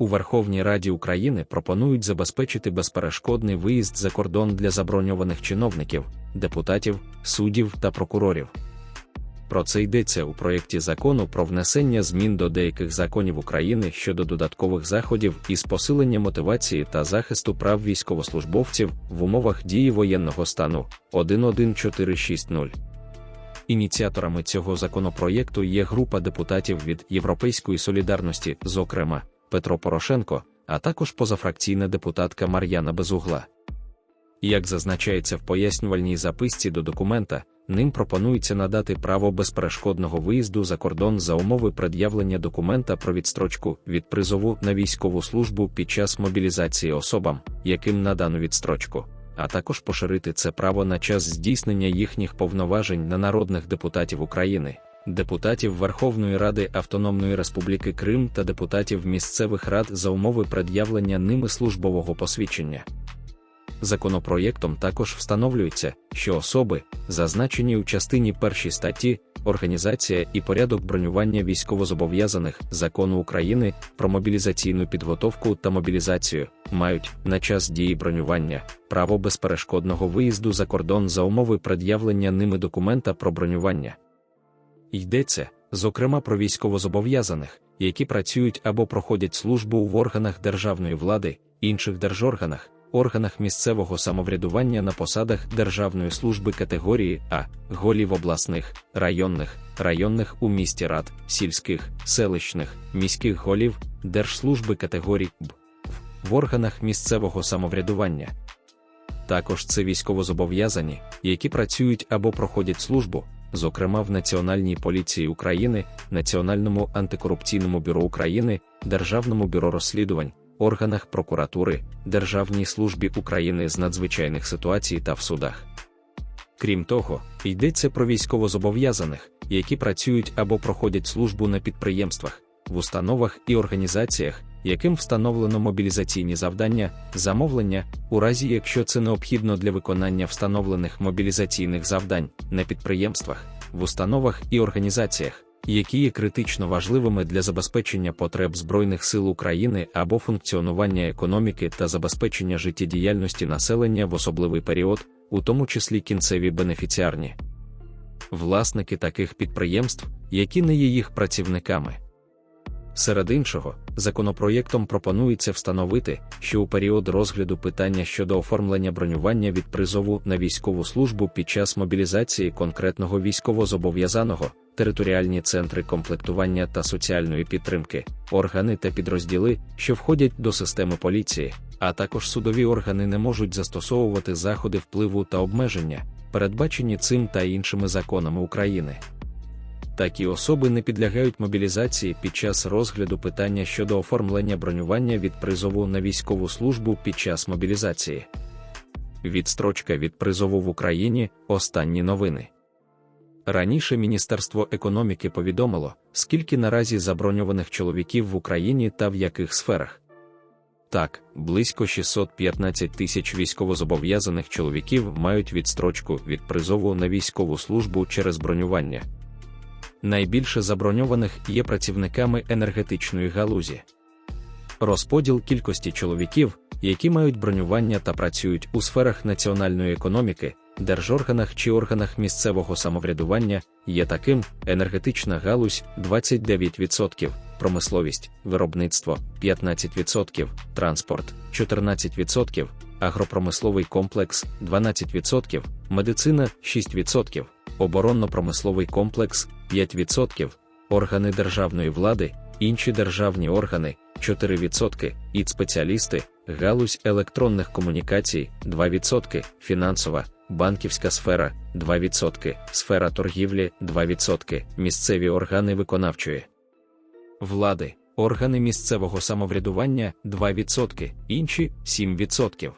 У Верховній Раді України пропонують забезпечити безперешкодний виїзд за кордон для заброньованих чиновників, депутатів, суддів та прокурорів. Про це йдеться у проєкті закону про внесення змін до деяких законів України щодо додаткових заходів із посилення мотивації та захисту прав військовослужбовців в умовах дії воєнного стану 11460. Ініціаторами цього законопроєкту є група депутатів від Європейської солідарності, зокрема Петро Порошенко, а також позафракційна депутатка Мар'яна Безугла. Як зазначається в пояснювальній записці до документа, ним пропонується надати право безперешкодного виїзду за кордон за умови пред'явлення документа про відстрочку від призову на військову службу під час мобілізації особам, яким надано відстрочку, а також поширити це право на час здійснення їхніх повноважень на народних депутатів України, депутатів Верховної Ради Автономної Республіки Крим та депутатів місцевих рад за умови пред'явлення ними службового посвідчення. Законопроєктом також встановлюється, що особи, зазначені у частині першій статті, організація і порядок бронювання військовозобов'язаних закону України про мобілізаційну підготовку та мобілізацію, мають на час дії бронювання право безперешкодного виїзду за кордон за умови пред'явлення ними документа про бронювання. Йдеться, зокрема, про військовозобов'язаних, які працюють або проходять службу в органах державної влади, інших держорганах органах місцевого самоврядування на посадах Державної служби категорії А, голів обласних, районних, районних у місті рад, сільських, селищних, міських голів, Держслужби категорії Б в органах місцевого самоврядування. Також це військовозобов'язані, які працюють або проходять службу, зокрема в Національній поліції України, Національному антикорупційному бюро України, Державному бюро розслідувань, органах прокуратури, Державній службі України з надзвичайних ситуацій та в судах. Крім того, йдеться про військовозобов'язаних, які працюють або проходять службу на підприємствах, в установах і організаціях, яким встановлено мобілізаційні завдання, замовлення, у разі якщо це необхідно для виконання встановлених мобілізаційних завдань на підприємствах, в установах і організаціях, які є критично важливими для забезпечення потреб Збройних сил України або функціонування економіки та забезпечення життєдіяльності населення в особливий період, у тому числі кінцеві бенефіціарні. Власники таких підприємств, які не є їх працівниками. Серед іншого, законопроєктом пропонується встановити, що у період розгляду питання щодо оформлення бронювання від призову на військову службу під час мобілізації конкретного військовозобов'язаного, територіальні центри комплектування та соціальної підтримки, органи та підрозділи, що входять до системи поліції, а також судові органи не можуть застосовувати заходи впливу та обмеження, передбачені цим та іншими законами України. Такі особи не підлягають мобілізації під час розгляду питання щодо оформлення бронювання від призову на військову службу під час мобілізації. Відстрочка від призову в Україні останні новини. Раніше Міністерство економіки повідомило, скільки наразі заброньованих чоловіків в Україні та в яких сферах. Так, близько 615 тисяч військовозобов'язаних чоловіків мають відстрочку від призову на військову службу через бронювання. Найбільше заброньованих є працівниками енергетичної галузі. Розподіл кількості чоловіків, які мають бронювання та працюють у сферах національної економіки, держорганах чи органах місцевого самоврядування, є таким: енергетична галузь 29%, промисловість, виробництво 15%, транспорт 14%, агропромисловий комплекс 12%, медицина 6%, оборонно-промисловий комплекс 5%, органи державної влади, інші державні органи 4%, і спеціалісти, галузь електронних комунікацій 2%, фінансова, банківська сфера 2%, сфера торгівлі 2%, місцеві органи виконавчої влади, органи місцевого самоврядування 2%, інші 7%.